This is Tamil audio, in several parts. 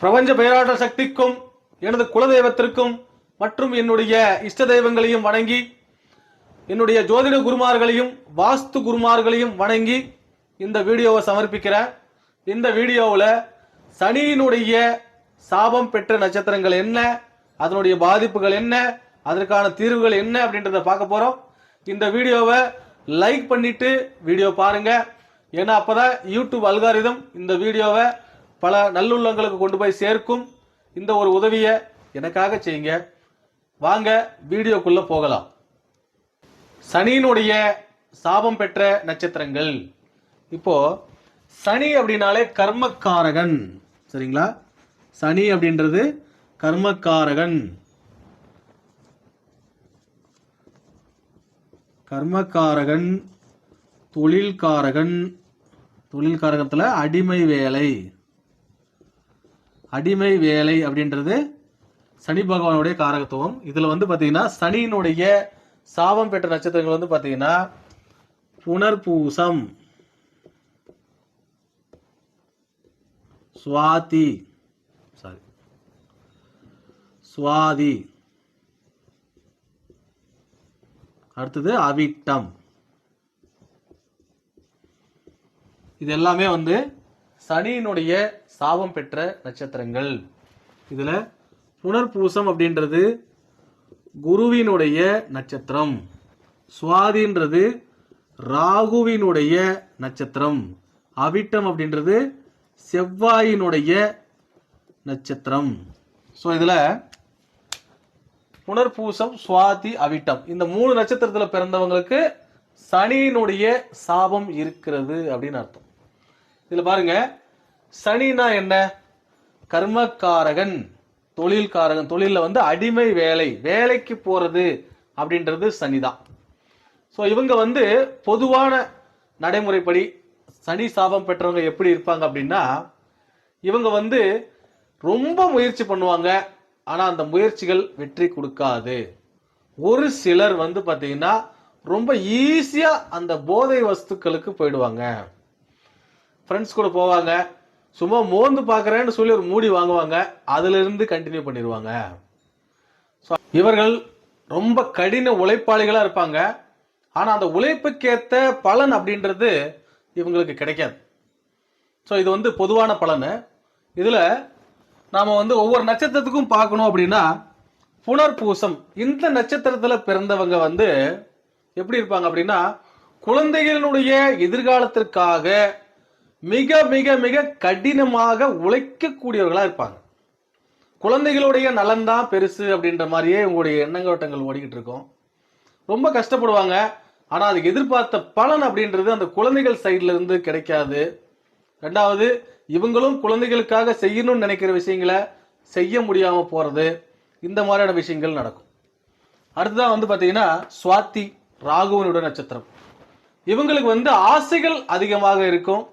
பிரபஞ்ச பெயராற்ற சக்திக்கும் எனது குலதெய்வத்திற்கும் மற்றும் என்னுடைய இஷ்ட தெய்வங்களையும் வணங்கி என்னுடைய ஜோதிட குருமார்களையும் வாஸ்து குருமார்களையும் வணங்கி இந்த வீடியோவை சமர்ப்பிக்கிறேன். இந்த வீடியோவில் சனியினுடைய சாபம் பெற்ற நட்சத்திரங்கள் என்ன அதனுடைய பாதிப்புகள் என்ன அதற்கான தீர்வுகள் என்ன அப்படின்றத பார்க்க போகிறோம் இந்த வீடியோவை லைக் பண்ணிட்டு வீடியோ பாருங்க. ஏன்னா அப்பதான் யூடியூப் அல்காரிதம் இந்த வீடியோவை பல நல்லுள்ளங்களுக்கு கொண்டு போய் சேர்க்கும் இந்த ஒரு உதவியை எனக்காக செய்யுங்க. வாங்க வீடியோக்குள்ள போகலாம். சனியினுடைய சாபம் பெற்ற நட்சத்திரங்கள். இப்போ சனி அப்படின்னாலே கர்மக்காரகன். சரிங்களா? சனி அப்படின்றது கர்மக்காரகன். கர்மக்காரகன் தொழில்காரகன். தொழில்காரகத்தில் அடிமை வேலை. அடிமை வேலை அப்படின்றது சனி பகவானுடைய காரகத்துவம். இதுல வந்து பாத்தீங்கன்னா சனியினுடைய சாபம் பெற்ற நட்சத்திரங்கள் வந்து பாத்தீங்கன்னா புனர்பூசம் சுவாதி சாரி சுவாதி. அடுத்தது அவிட்டம். இது எல்லாமே வந்து சனியினுடைய சாபம் பெற்ற நட்சத்திரங்கள். இதுல புனர்பூசம் அப்படின்றது குருவினுடைய நட்சத்திரம். சுவாதின்றது ராகுவினுடைய நட்சத்திரம். அவிட்டம் அப்படின்றது செவ்வாயினுடைய நட்சத்திரம். ஸோ இதுல புனர்பூசம் சுவாதி அவிட்டம் இந்த மூணு நட்சத்திரத்துல பிறந்தவங்களுக்கு சனியினுடைய சாபம் இருக்கிறது அப்படின்னு அர்த்தம். இதுல பாருங்க. சனினா என்ன? கர்மக்காரகன் தொழில்காரகன். தொழில வந்து அடிமை வேலை வேலைக்கு போறது அப்படின்றது சனிதான். ஸோ இவங்க வந்து பொதுவான நடைமுறைப்படி சனி சாபம் பெற்றவங்க எப்படி இருப்பாங்க அப்படின்னா இவங்க வந்து ரொம்ப முயற்சி பண்ணுவாங்க ஆனா அந்த முயற்சிகள் வெற்றி கொடுக்காது. ஒரு சிலர் வந்து பாத்தீங்கன்னா ரொம்ப ஈஸியா அந்த போதை வஸ்துக்களுக்கு போயிடுவாங்க. ஃப்ரெண்ட்ஸ் கூட போவாங்க. சும்மா மோந்து பார்க்குறேன்னு சொல்லி ஒரு மூடி வாங்குவாங்க. அதுலேருந்து கண்டினியூ பண்ணிடுவாங்க ஸோ இவர்கள் ரொம்ப கடின உழைப்பாளிகளாக இருப்பாங்க. ஆனால் அந்த உழைப்புக்கேற்ற பலன் அப்படின்றது இவங்களுக்கு கிடைக்காது. ஸோ இது வந்து பொதுவான பலன். இதில் நாம் வந்து ஒவ்வொரு நட்சத்திரத்துக்கும் பார்க்கணும் அப்படின்னா புனர்பூசம். இந்த நட்சத்திரத்தில் பிறந்தவங்க வந்து எப்படி இருப்பாங்க அப்படின்னா குழந்தைகளினுடைய எதிர்காலத்திற்காக மிக மிக மிக கடினமாக உழைக்கக்கூடியவர்களா இருப்பாங்க. குழந்தைகளுடைய நலன் தான் பெருசு அப்படின்ற மாதிரியே உங்களுடைய எண்ணங்கோட்டங்கள் ஓடிக்கிட்டு இருக்கும். ரொம்ப கஷ்டப்படுவாங்க. ஆனால் அதுக்கு எதிர்பார்த்த பலன் அப்படின்றது அந்த குழந்தைகள் சைடில் இருந்து கிடைக்காது. ரெண்டாவது இவங்களும் குழந்தைகளுக்காக செய்யணும்னு நினைக்கிற விஷயங்களை செய்ய முடியாமல் போகிறது இந்த மாதிரியான விஷயங்கள் நடக்கும். அடுத்ததான் வந்து பார்த்தீங்கன்னா சுவாத்தி ராகுவனுடைய நட்சத்திரம். இவங்களுக்கு வந்து ஆசைகள் அதிகமாக இருக்கும்.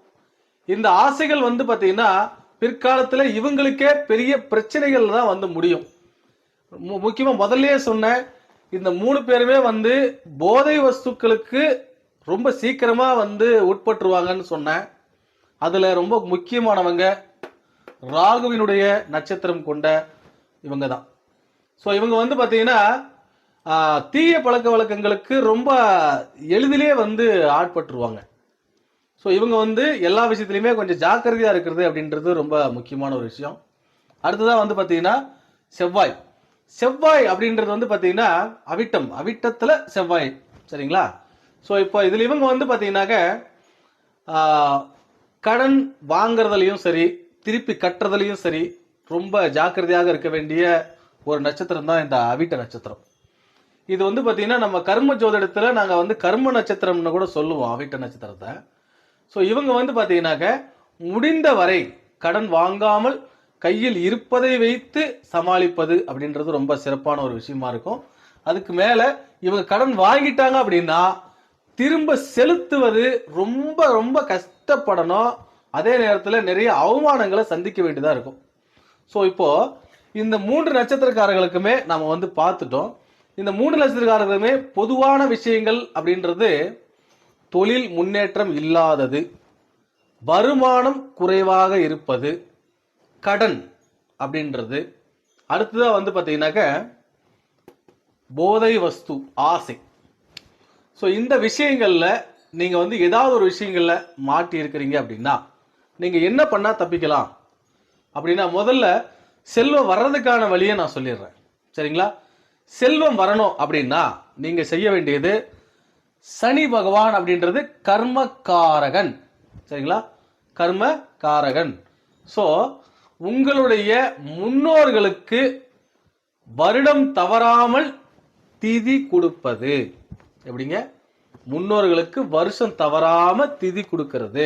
இந்த ஆசைகள் வந்து பாத்தீங்கன்னா பிற்காலத்துல இவங்களுக்கே பெரிய பிரச்சனைகள் தான் வந்து முடியும். மு- முக்கியமா முதல்லயே சொன்னேன் இந்த மூணு பேருமே வந்து போதை வஸ்துக்களுக்கு ரொம்ப சீக்கிரமா வந்து உட்பட்டுருவாங்கன்னு சொன்னேன். அதுல ரொம்ப முக்கியமானவங்க ராகுவினுடைய நட்சத்திரம் கொண்ட இவங்க தான். ஸோ இவங்க வந்து பார்த்தீங்கன்னா தீய பழக்க வழக்கங்களுக்கு ரொம்ப எளிதிலே வந்து ஆட்பட்டுருவாங்க. ஸோ இவங்க வந்து எல்லா விஷயத்துலையுமே கொஞ்சம் ஜாக்கிரதையா இருக்கிறது அப்படின்றது ரொம்ப முக்கியமான ஒரு விஷயம். அடுத்ததான் வந்து பார்த்தீங்கன்னா செவ்வாய். செவ்வாய் அப்படின்றது வந்து பார்த்தீங்கன்னா அவிட்டம். அவிட்டத்தில் செவ்வாய். சரிங்களா? ஸோ இப்போ இதில் இவங்க வந்து பார்த்தீங்கன்னாக்க கடன் வாங்குறதுலையும் சரி திருப்பி கட்டுறதுலையும் சரி ரொம்ப ஜாக்கிரதையாக இருக்க வேண்டிய ஒரு நட்சத்திரம் தான் இந்த அவிட்ட நட்சத்திரம். இது வந்து பார்த்தீங்கன்னா நம்ம கர்ம ஜோதிடத்தில் நாங்கள் வந்து கர்ம நட்சத்திரம்னு கூட சொல்லுவோம் அவிட்ட நட்சத்திரத்தை. ஸோ இவங்க வந்து பார்த்தீங்கன்னாக்க முடிந்த வரை கடன் வாங்காமல் கையில் இருப்பதை வைத்து சமாளிப்பது அப்படின்றது ரொம்ப சிறப்பான ஒரு விஷயமா இருக்கும். அதுக்கு மேலே இவங்க கடன் வாங்கிட்டாங்க அப்படின்னா திரும்ப செலுத்துவது ரொம்ப ரொம்ப கஷ்டப்படணும். அதே நேரத்தில் நிறைய அவமானங்களை சந்திக்க வேண்டியதாக இருக்கும். ஸோ இப்போ இந்த மூன்று நட்சத்திரக்காரர்களுக்குமே நம்ம வந்து பார்த்துட்டோம். இந்த மூன்று நட்சத்திரக்காரர்களுமே பொதுவான விஷயங்கள் அப்படின்றது தொழில் முன்னேற்றம் இல்லாதது வருமானம் குறைவாக இருப்பது கடன் அப்படின்றது. அடுத்ததாக வந்து பார்த்தீங்கன்னாக்க போதை வஸ்து ஆசை. ஸோ இந்த விஷயங்களில் நீங்கள் வந்து ஏதாவது ஒரு விஷயங்களில் மாட்டி இருக்கிறீங்க அப்படின்னா நீங்கள் என்ன பண்ணால் தப்பிக்கலாம்? அப்படின்னா முதல்ல செல்வம் வர்றதுக்கான வழியை நான் சொல்லிடுறேன். சரிங்களா? செல்வம் வரணும் அப்படின்னா நீங்கள் செய்ய வேண்டியது சனி பகவான் அப்படின்றது கர்மகாரகன் சரிங்களா? கர்மகாரகன் ஸோ உங்களுடைய முன்னோர்களுக்கு வருடம் தவறாமல் திதி கொடுப்பது. எப்படிங்க? முன்னோர்களுக்கு வருஷம் தவறாம திதி கொடுக்கிறது.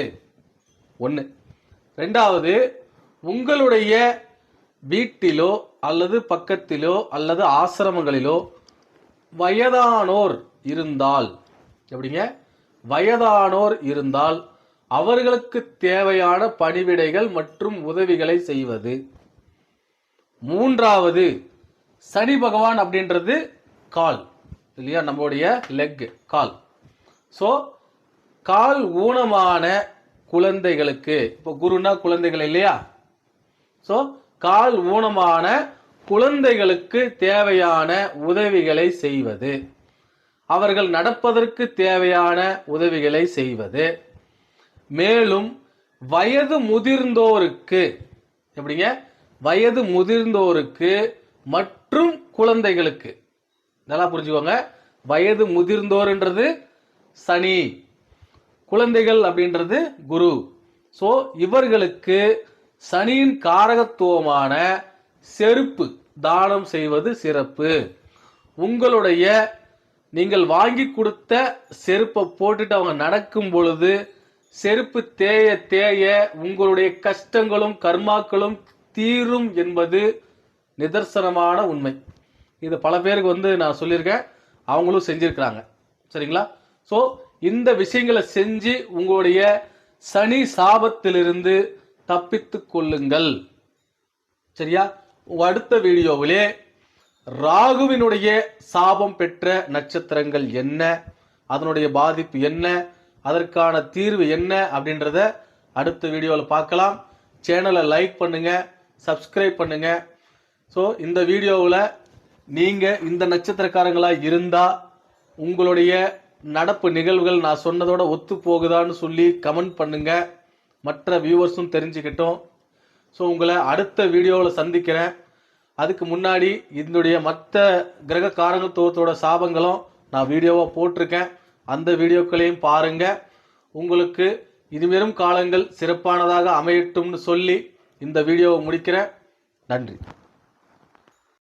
ஒன்று ரெண்டாவது உங்களுடைய வீட்டிலோ அல்லது பக்கத்திலோ அல்லது ஆசிரமங்களிலோ வயதானோர் இருந்தால் எப்படிங்க? வயதானோர் இருந்தால் அவர்களுக்கு தேவையான பணிவிடைகள் மற்றும் உதவிகளை செய்வது. மூன்றாவது சனி பகவான் அப்படின்றது கால் இல்லையா? நம்மளுடைய லெக் கால். ஸோ கால் ஊனமான குழந்தைகளுக்கு இப்போ குருனா குழந்தைகள் இல்லையா? ஸோ கால் ஊனமான குழந்தைகளுக்கு தேவையான உதவிகளை செய்வது. அவர்கள் நடப்பதற்கு தேவையான உதவிகளை செய்வது. மேலும் வயது முதிர்ந்தோருக்கு எப்படிங்க? வயது முதிர்ந்தோருக்கு மற்றும் குழந்தைகளுக்கு. நல்லா புரிஞ்சுக்கோங்க. வயது முதிர்ந்தோர்ன்றது சனி குழந்தைகள் அப்படின்றது குரு. ஸோ இவர்களுக்கு சனியின் காரகத்துவமான செருப்பு தானம் செய்வது சிறப்பு. உங்களுடைய நீங்கள் வாங்கி கொடுத்த செருப்பை போட்டுட்டு அவங்க நடக்கும் பொழுது செருப்பு தேய தேய உங்களுடைய கஷ்டங்களும் கர்மாக்களும் தீரும் என்பது நிதர்சனமான உண்மை. இது பல பேருக்கு வந்து நான் சொல்லியிருக்கேன். அவங்களும் செஞ்சிருக்கிறாங்க. சரிங்களா? ஸோ இந்த விஷயங்களை செஞ்சு உங்களுடைய சனி சாபத்திலிருந்து தப்பித்து கொள்ளுங்கள். சரியா? அடுத்த வீடியோவிலே ராகுவினுடைய சாபம் பெற்ற நட்சத்திரங்கள் என்ன? அதனுடைய பாதிப்பு என்ன? அதற்கான தீர்வு என்ன? அப்படின்றத அடுத்த வீடியோவில் பார்க்கலாம். சேனலை லைக் பண்ணுங்க சப்ஸ்கிரைப் பண்ணுங்க. ஸோ இந்த வீடியோவில் நீங்கள் இந்த நட்சத்திரக்காரங்களாக இருந்தால் உங்களுடைய நடப்பு நிகழ்வுகள் நான் சொன்னதோட ஒத்து போகுதான்னு சொல்லி கமெண்ட் பண்ணுங்க. மற்ற வியூவர்ஸும் தெரிஞ்சுக்கிட்டோம். ஸோ உங்களை அடுத்த வீடியோவில் சந்திக்கிறேன். அதுக்கு முன்னாடி இதனுடைய மற்ற கிரக காரகத்துவத்தோட சாபங்களும் நான் வீடியோவாக போட்டிருக்கேன். அந்த வீடியோக்களையும் பாருங்க. உங்களுக்கு இனிமேலும் காலங்கள் சிறப்பானதாக அமையட்டும்னு சொல்லி இந்த வீடியோவை முடிக்கிறேன். நன்றி.